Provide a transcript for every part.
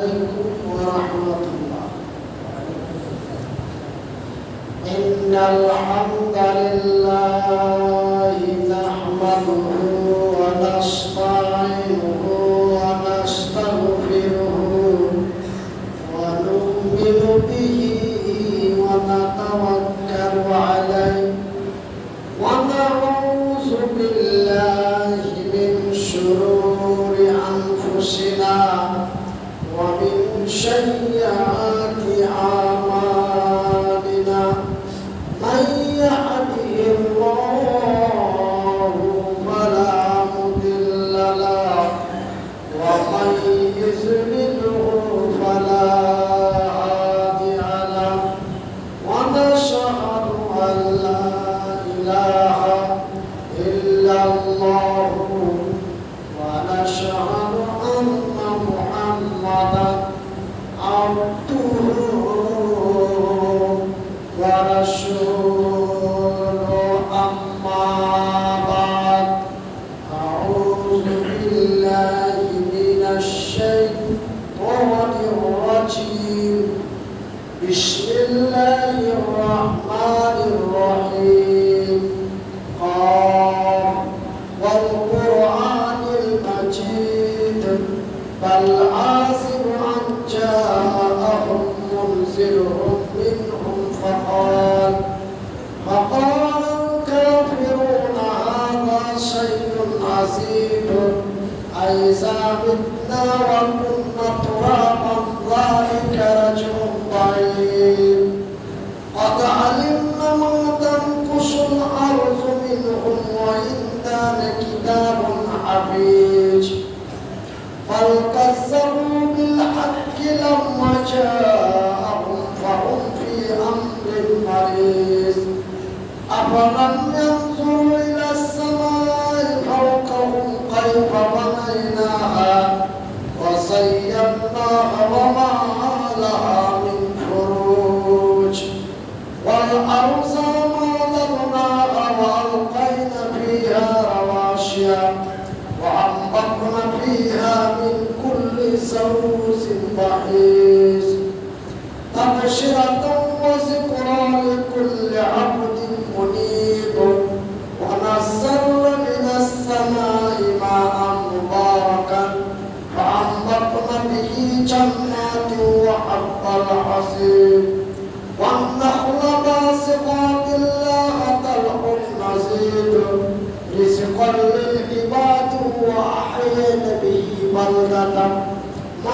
عليكم ورحمة الله إن الحمد لله.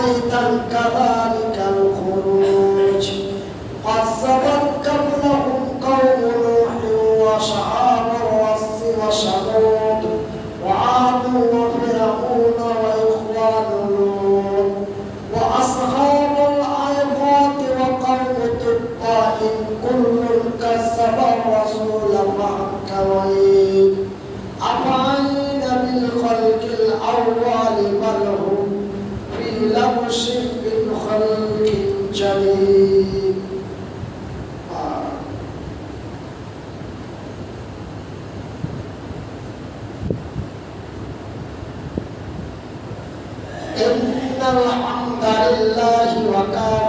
رأيت كذلك الخروج قد سبقت الله وكفى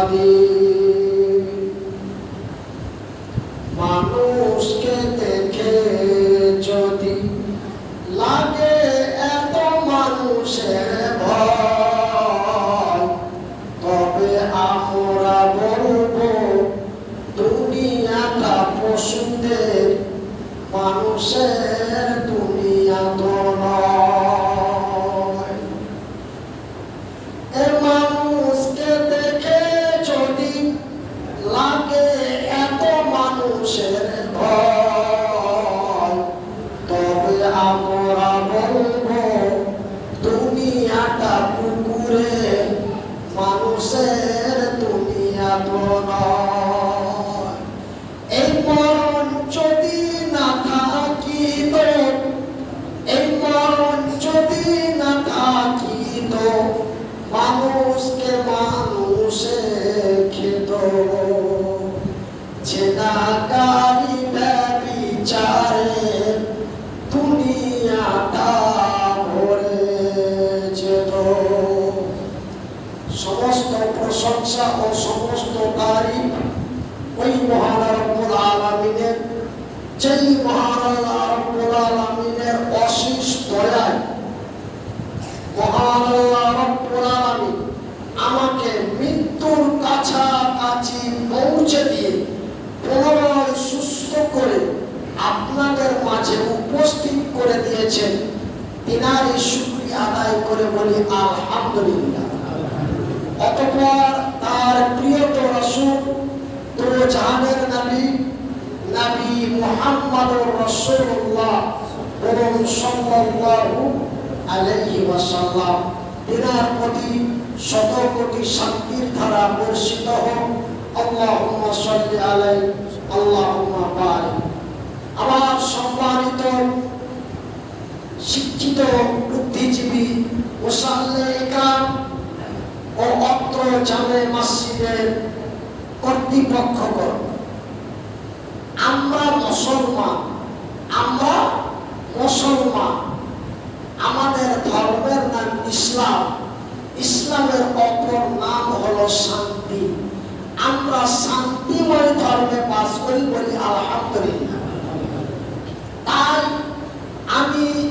القدير মাঝে উপস্থিত করে দিয়েছেন, তিনারই শুক্রিয়া আদায় করে বলি আলহামদুলিল্লাহ। অতঃপর তার প্রিয়ত রসুল তো জাহানের নবী নবী মুহাম্মদ রসুল্লাহ এবং ওয়াসাল্লাম, তিনার প্রতি শত কোটি শান্তির ধারা বর্ষিত হোক। আল্লাহুম্মা সাল্লি আলাইহি, আল্লাহুম্মা বারিক। আমার সম্মানিত, শিক্ষিত, বুদ্ধিজীবী মুসাল্লে ইকরাম ও অত্র জামে মসজিদের কর্তৃপক্ষগণ। আমরা মুসলমান আমরা মুসলমান। আমাদের ধর্মের নাম ইসলাম। ইসলামের অপর নাম হলো শান্তি। আমরা শান্তিময় ধর্মে বাস করি বলি আলহামদুলিল্লাহ তাই আমি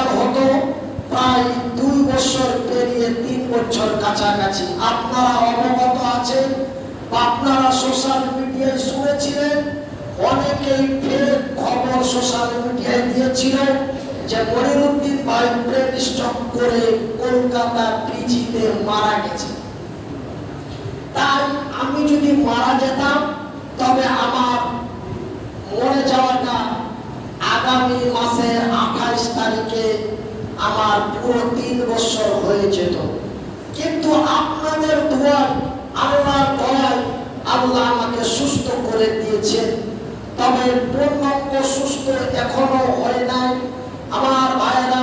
ইন্তিকাল হতো, প্রায় দুই বছর পেরিয়ে তিন বছর কাছাকাছি। আপনারা অবগত আছেন, আপনারা সোশ্যাল মিডিয়ায় শুনেছিলেন, অনেকেই ফেক খবর সোশ্যাল মিডিয়ায় দিয়েছিল যে মনিরুদ্দিন ভাই ব্রেন স্ট্রোক করে কলকাতা পিজিতে মারা গেছে। তাই আমি যদি মারা যেতাম, তবে আমার মরে যাওয়াটা আগামী মাসের আঠাইশ তারিখে আমার পুরো তিন বছর হয়ে যেত। কিন্তু আপনাদের দোয়ায় আল্লাহর দয়ায় আল্লাহ আমাকে সুস্থ করে দিয়েছেন। তবে পূর্ণাঙ্গ সুস্থ এখনও হয় নাই। আমার ভাইরা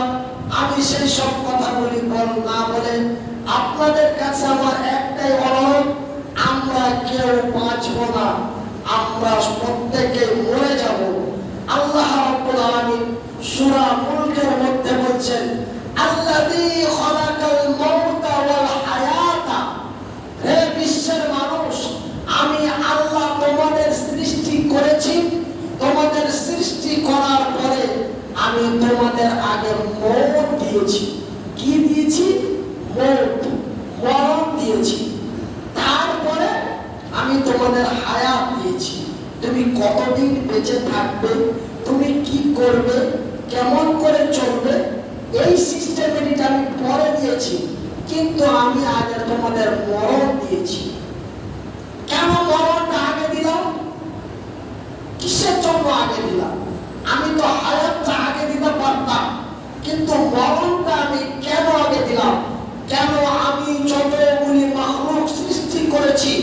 আমি সেই সব কথাগুলি বল না বলে আপনাদের কাছে আমার একটাই অনুরোধ আমরা কেউ বাঁচবো না আমরা প্রত্যেকে মরে যাব আল্লাহ রাব্বুল আলামিন সূরা মুলকের মধ্যে বলছেন আল্লাযী খালাকাল মাউতা ওয়াল হায়াতা হে বিশ্বের মানুষ আমি আল্লাহ তোমাদের সৃষ্টি করেছি তোমাদের সৃষ্টি করার পরে আমি তোমাদের আগে মৌত দিয়েছি কি দিয়েছি মৌত মরণ দিয়েছি তারপরে আমি তোমাদের হায়াত দিয়েছি। তুমি কতদিন বেঁচে থাকবে? তুমি কি করবে? কেমন করে চলবে? এই সিস্টেমেটিটা আমি পরে দিয়েছি। কিন্তু আমি আগে তোমাদের মরণ দিয়েছি কেন মরণটা আগে দিলাম কিসের জন্য আগে দিলাম আমি তো হায়াতটা আগে দিতে পারতাম কিন্তু মরণটা আমি কেন আগে দিলাম কেন আমি যতগুলি মাহলুক সৃষ্টি করেছি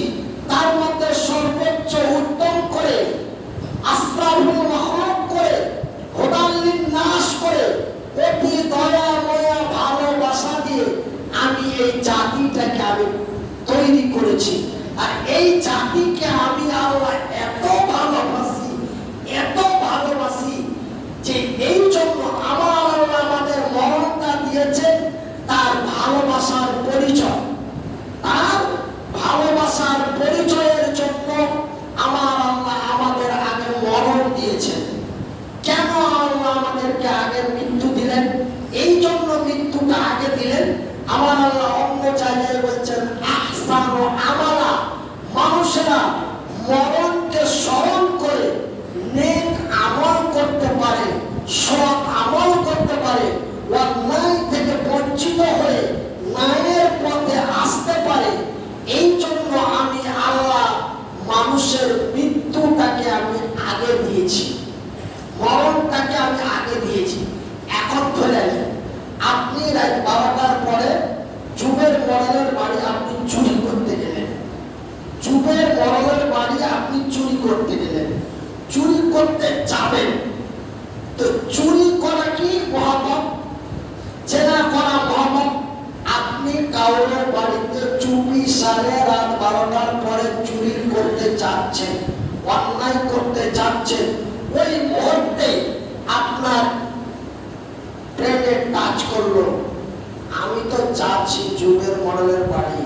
তার মধ্যে সর্বোচ্চ উত্তম করে আসরাফুল মাহলুক করে হোদাল্লিন নাশ করে অতি দয়া ময়া ভালোবাসা দিয়ে আমি এই জাতিটাকে আমি তৈরি করেছি আর এই জাতিকে আমি আল্লাহ এত ভালোবাসি এত ভালোবাসি যে এই জন্য আমার আল্লাহ আমাদের মরণটা দিয়েছে তার ভালোবাসার পরিচয় তার ভালোবাসার পরিচয়ের জন্য আমার আল্লাহ আমাদের আগে মরণ দিয়েছেন কেন আল্লাহ আমাদেরকে আগে মৃত্যু দিলেন এই জন্য মৃত্যুটা আগে দিলেন আমার আল্লাহ অন্য জায়গায় বলছেন আহসান ও আমালা মানুষেরা মরণকে স্মরণ করে নেক আমল করতে পারে সৎ আমল করতে পারে অন্যায় থেকে বঞ্চিত হয়ে ন্যায়ের পথে আসতে পারে এই জন্য আমি যুগের মরলের বাড়ি আপনি চুরি করতে গেলেন চুরি করতে যাবেন তো চুরি করা কি মহাপাপ চেনা করা মহাপাপ আপনি কাউরের বাড়িতে চুপি সাড়ে রাত বারোটার পরে চুরি করতে যাচ্ছেন অন্যায় করতে যাচ্ছেন ওই মুহূর্তে আপনার ট্রেনে টাচ করল আমি তো যাচ্ছি যুগের মডেলের বাড়ি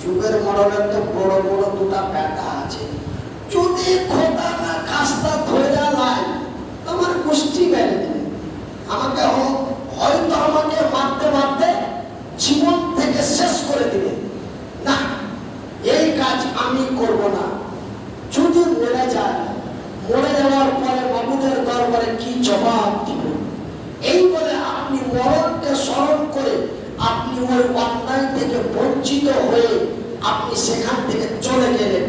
যুগের মডেলের তো বড় বড় দুটা ব্যথা আছে। যদি খোদা না কাজটা ধরে নাই তোমার গোষ্ঠী বেড়ে দেবে আমাকে হ- হয়তো আমাকে মারতে মারতে জীবন থেকে শেষ করে দিবে না এই কাজ আমি করব না যদি মরে যায় মরে যাওয়ার পরে বাবুদের দরবারে কি জবাব দিব এই বলে আপনি মরণকে স্মরণ করে আপনি ওই অন্যায় থেকে বঞ্চিত হয়ে আপনি সেখান থেকে চলে গেলেন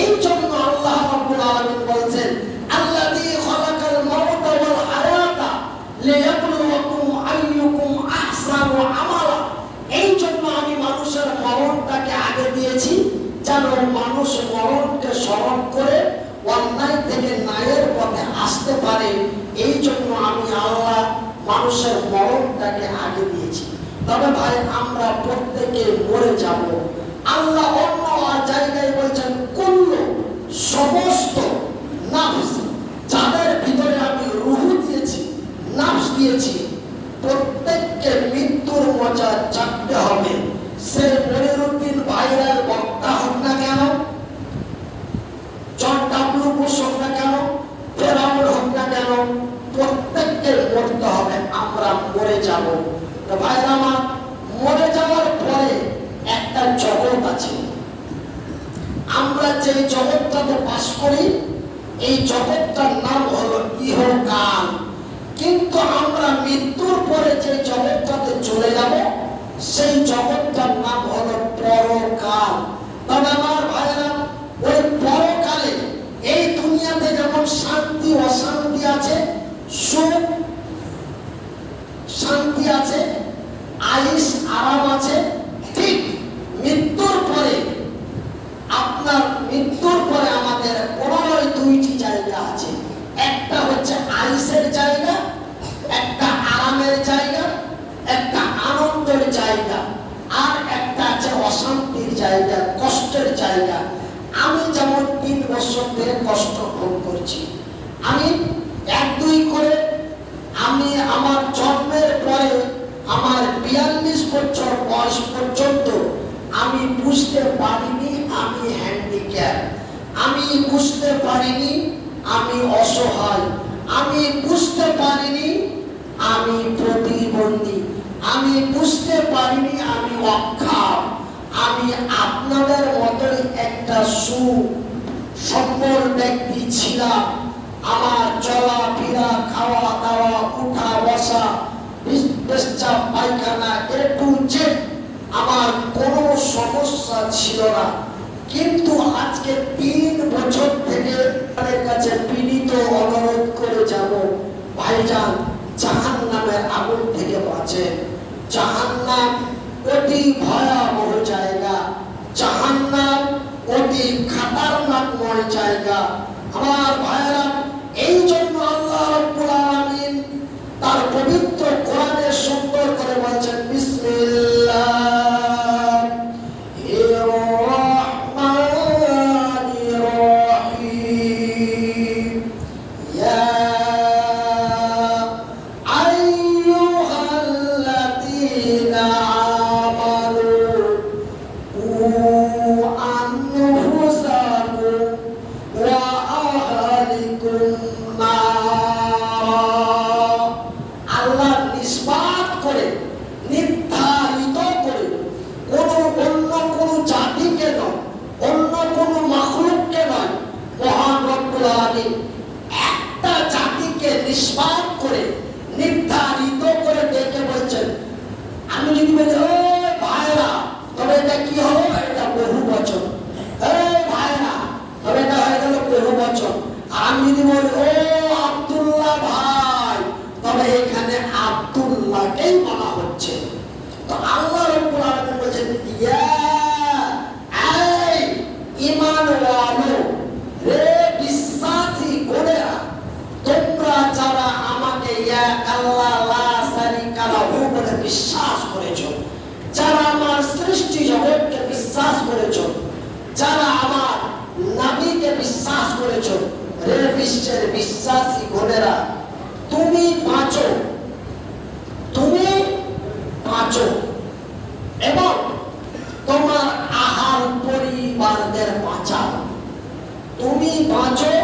এই জন্য আল্লাহ রাব্বুল আলামিন বলছেন আল্লাযী খালাকাল মাউতা ওয়াল হায়াতা লিয়াবলুয়াকুম আইয়ুকুম আহসানু আমালা এই জন্য আমি মানুষের মরণটাকে আগে দিয়েছি যেন মানুষ মরণকে স্মরণ করে অন্যায় থেকে ন্যায়ের পথে আসতে পারে, এই জন্য আমি আল্লাহ মানুষের মরণটাকে আগে দিয়েছি। তবে ভাই, আমরা প্রত্যেকে মরে যাব। আল্লাহ অন্য জায়গায় বলছেন, কুল্ল সমস্ত নাফস যাদের ভিতরে আমি রুহু দিয়েছি, নাফস দিয়েছি, প্রত্যেককে মৃত্যুর মজা চাপতে হবে। সে মনিরুদ্দিন ভাইরাল বক্তা হোক না কেন জন ডাব্লিউ বুশ হোক না কেন ফেরাউন হোক না কেন প্রত্যেককে মরতে হবে আমরা মরে যাব। তো ভাইরা আমার মরে যাওয়ার পরে একটা জগৎ আছে। আমরা যে জগৎটাতে বাস করি, এই জগৎটার নাম হলো ইহকাল। কিন্তু আমরা মৃত্যুর পরে যে জগৎটাতে চলে যাব, সেই জগৎটার নাম হলো পরকাল। তবে আমার ভাইরা ওই পরকালে এই দুনিয়াতে যেমন শান্তি, অশান্তি আছে, সুখ আছে আইস আরাম আছে, ঠিক মৃত্যুর পরে, আপনার মৃত্যুর পরে আমাদের পরময় দুইটি জায়গা আছে। একটা হচ্ছে আইসের জায়গা, একটা আরামের জায়গা, একটা আনন্দের জায়গা, আর একটা আছে অশান্তির জায়গা, কষ্টের জায়গা। আমি যেমন তিন বছর ধরে কষ্ট ভোগ করছি, আমি এক দুই করে আমি আমার জন্মের পরে আমার বিয়াল্লিশ বছর বয়স পর্যন্ত আমি বুঝতে পারিনি আমি হ্যান্ডিক্যাপ আমি বুঝতে পারিনি আমি অসহায়। আমি বুঝতে পারিনি আমি প্রতিবন্ধী। আমি বুঝতে পারিনি আমি অক্ষম। আমি আপনাদের মতোই একটা সু সম্পর ব্যক্তি ছিলাম। আমার চলা চলাফেরা খাওয়া দাওয়া উঠা বসা আমার কোনো সমস্যা ছিল না। কিন্তু আজকে তিন বছর থেকে তাদের কাছে বিনীত অনুরোধ করে যাব। ভাইজান জাহান নামের আগুন থেকে বাঁচেন জাহান নাম অতি জায়গা। জাহান নাম অতি খাতারনাকময় জায়গা। আমার ভাইয়েরা ওয়ালো রে বিশ্বাসী গোরেরা তোমরা যারা আমাকে এক আল্লাহ লা শারিকা লাহু বলে বিশ্বাস করেছ, যারা আমার সৃষ্টি জগৎকে বিশ্বাস করেছ, যারা আমার নবীকে বিশ্বাস করেছ রে বিশ্বের বিশ্বাসী গোরেরা তুমি বাঁচো তুমি বাঁচো এবং তোমার আহার পরিবারদের বাঁচাও তুমি বাঁচো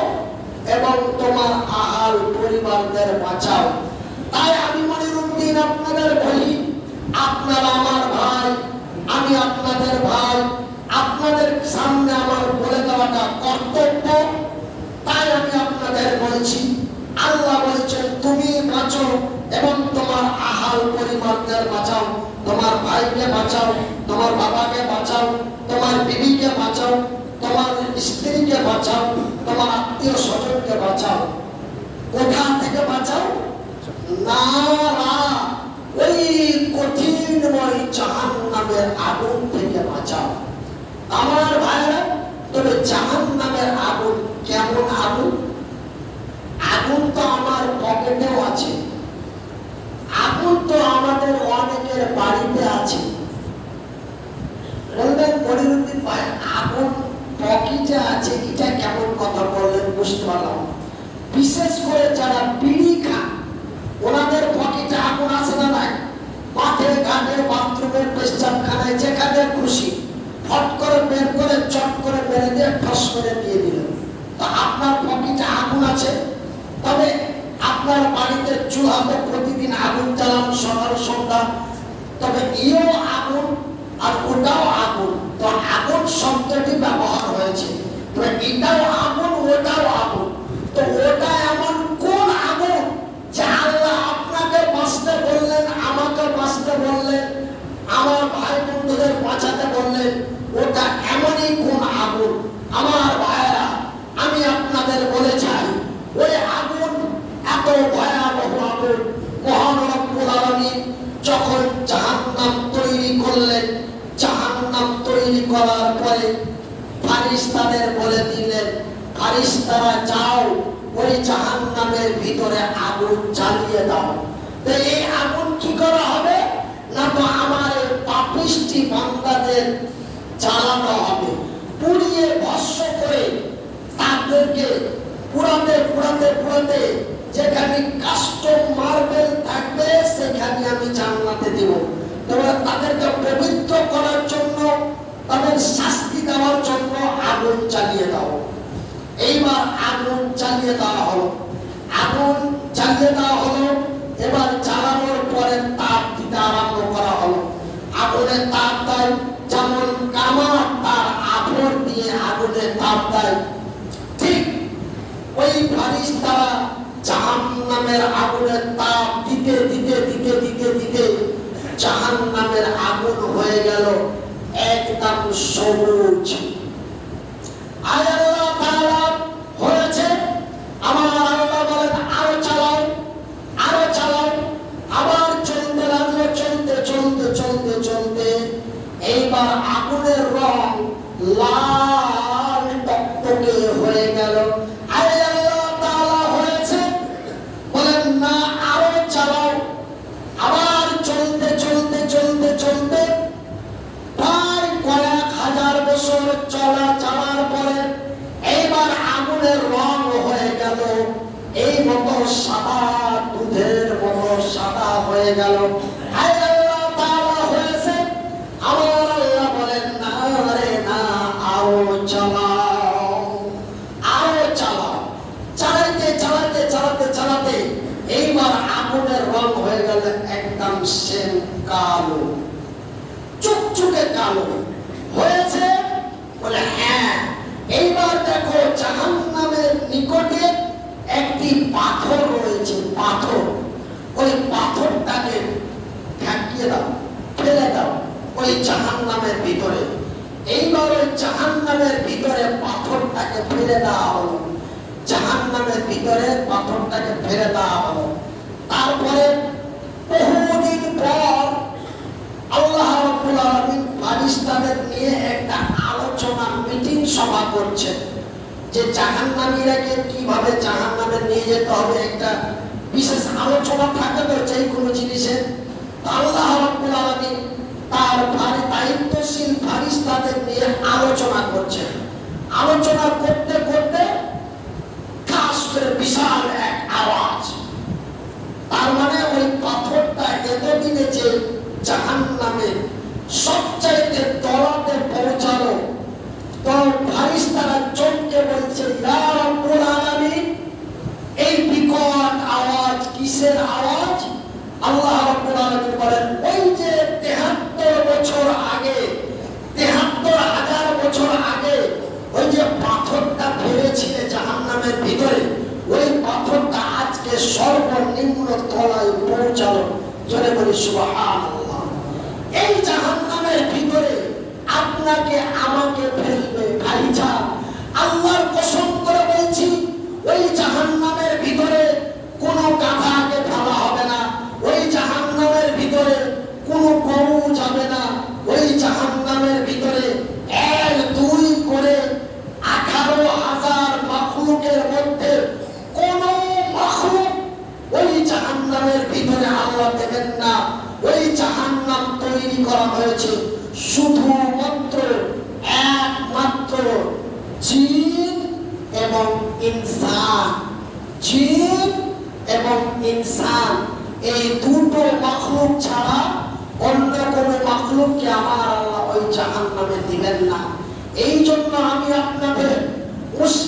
এবং তোমার আহার পরিবারদের বাঁচাও। তাই আমি মনিরুদ্দিন আপনাদের বলি, আপনারা আমার ভাই, আমি আপনাদের ভাই, আপনাদের সামনে আমার বলে দেওয়াটা কর্তব্য। তাই আমি আপনাদের বলছি, আল্লাহ বলেছেন, তুমি বাঁচো এবং তোমার আহাল পরিবারদের বাঁচাও, তোমার ভাইকে বাঁচাও, তোমার বাবাকে বাঁচাও, তোমার বিবিকে বাঁচাও তোমার স্ত্রীকে বাঁচাও, তোমার আত্মীয় স্বজনকে বাঁচাও। কোথা থেকে বাঁচাও? না ওই কঠিনময় নামের আগুন থেকে বাঁচাও। আমার ভাইরা তবে নামের আগুন কেমন আগুন? আগুন তো আমার পকেটেও আছে। আগুন তো আমাদের অনেকের বাড়িতে আছে। বলবেন আগুন পকেটে আছে, এটা কেমন কথা বললেন বুঝতে পারলাম বিশেষ করে যারা বিড়ি খান ওনাদের পকেটে আগুন আছে না নাই, মাঠে, ঘাটে বাথরুমের পেশাবখানায় যেখানে খুশি, ফট করে বের করে, চট করে মেরে দিয়ে ঠস করে দিয়ে দিল তো আপনার পকেটে আগুন আছে, তবে আপনার বাড়িতে চুলাতে প্রতিদিন আগুন জ্বালান, সকাল, সন্ধ্যা, তবে ইও আগুন আর ওটাও আগুন। তো আগুন শব্দটি ব্যবহার হয়েছে। তো এটাও আগুন, ওটাও আগুন। তো ওটা এমন কোন আগুন যে আল্লাহ আপনাকে বাঁচতে বললেন, আমাকে বাঁচতে বললেন, আমার ভাই বন্ধুদের বাঁচাতে বললেন? ওটা এমনই কোন আগুন আমার ভাইয়েরা আমি আপনাদের বলে চাই ওই আগুন এত ভয়াবহ আগুন মহান রব্বুল আলামিন যখন জাহান্নাম তৈরি করলেন জাহান্নাম তৈরি করার পরে ফারিস্তাদের বলে দিলেন ফারিস্তারা যাও, ওই জাহান্নামের ভিতরে আগুন জ্বালিয়ে দাও। তো এই আগুন কি করা হবে? না তো আমার এই পাপিষ্টি বান্দাদের জ্বালানো হবে। পুড়িয়ে ভস্য করে তাদেরকে পুরাতে পুরাতে পুরাতে যেখানে কাস্টম মার্বেল থাকবে, সেখানে আমি জান্নাতে দেব। তবে তাদেরকে পবিত্র করার জন্য, তাদের শাস্তি দেওয়ার জন্য আগুন চালিয়ে দাও। এইবার আগুন চালিয়ে দেওয়া হলো। আগুন চালিয়ে দেওয়া হলো, এবার জ্বালানোর পরে তাপ দিতে আরম্ভ করা হলো। আগুনে তাপ দেয়, যেমন কামার তার আভর দিয়ে আগুনে তাপ দেয়। ঠিক ওই ফারিস তারা জাহান্নামের আগুনের তাপ দিতে দিতে দিতে দিতে দিতে জাহান্নামের আগুন হয়ে গেল। একদম সবুজ টকটকে হয়ে গেল আয় ওই জাহান্নামের ভিতরে। এইবার ওই জাহান্নামের ভিতরে পাথরটাকে ফেলে দেওয়া হলো জাহান্নামের ভিতরে পাথরটাকে ফেলে দেওয়া হলো তারপরে বহুদিন পর আল্লাহ রাব্বুল আলামিন ফারিস্তাদের নিয়ে একটা আলোচনা, মিটিং সভা করছেন যে জাহান্নামীরাকে কীভাবে জাহান্নামে নিয়ে যেতে হবে। একটা বিশেষ আলোচনা থাকে তো যে কোনো জিনিসের আল্লাহ রাব্বুল আলামিন তার দায়িত্বশীল নিয়ে আলোচনা করছেন। আলোচনা করতে খাস করে বিশাল এক আওয়াজ তার মানে ওই পাথরটা এতদিনে যে জাহান নামে সবচাইতে তলাতে পৌঁছালো তো ফারিস্তারা চমকে বলছে ইয়া রব্বুল আলামিন এই বিকট আওয়াজ কিসের আওয়াজ আল্লাহ রাব্বুল আলামিন বলেন ওই যে 73 বছর আগে 73 হাজার বছর আগে ওই যে পাথরটা ফেলেছিলে জাহান্নামের ভিতরে ওই পাথরটা আজকে সর্বনিম্ন তলায় পৌঁছালো জোরে বলি সুবহানাল্লাহ এই জাহান্নামের ভিতরে আপনাকে আমাকে ফেলবে ভাইজা আল্লাহর কসম করে বলছি ওই জাহান্নামের ভিতরে কোনো গাধাকে ফেলা হবে না ওই জাহান্নামের ভিতরে কোনো গরু যাবে না ওই জাহান্নামের ভিতরে এক দুই করে আঠারো হাজার মাখলুকের মধ্যে কোন মাখলুক ওই জাহান্নামের ভিতরে আল্লাহ দেবেন না ওই জাহান্নাম তৈরি করা হয়েছে শুধুমাত্র একমাত্র জিন এবং ইনসান জিন এবং ইনসান এই দুটো মাখলুক ছাড়া অন্য কোন মাখলুককে আমার আল্লাহ ওই জাহান্নামে দিবেন না এই জন্য আমি আপনাদের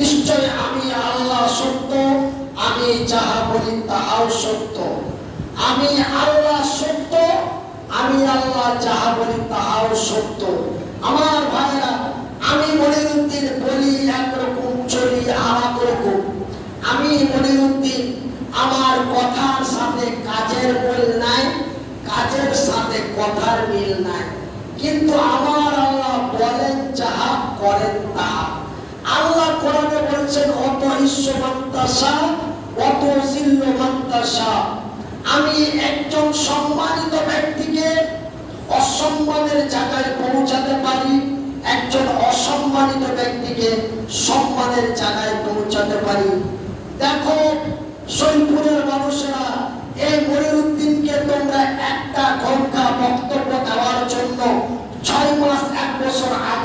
নিশ্চয় আমি আল্লাহ সত্য, আমি যাহা বলি তাহাও সত্য। আমি আল্লাহ সত্য, আমি আল্লাহ যাহা বলি তাহাও সত্য। আমার ভাইরা, আমি মনিরুদ্দিন বলি একরকম, চলি এক রকম। আমি মনিরুদ্দিন, আমার কথার সাথে কাজের মিল নাই, কাজের সাথে কথার মিল নাই। কিন্তু আমার আমি একজন সম্মানিত ব্যক্তিকে অসম্মানের জায়গায় পৌঁছাতে পারি, একজন অসম্মানিত ব্যক্তিকে সম্মানের জায়গায় পৌঁছাতে পারি। দেখো সৈপুরের মানুষেরা এই মনিরুদ্দিনকে তোমরা একটা ঘণ্টা বক্তব্য দেওয়ার জন্য ছয় মাস, এক বছর আগে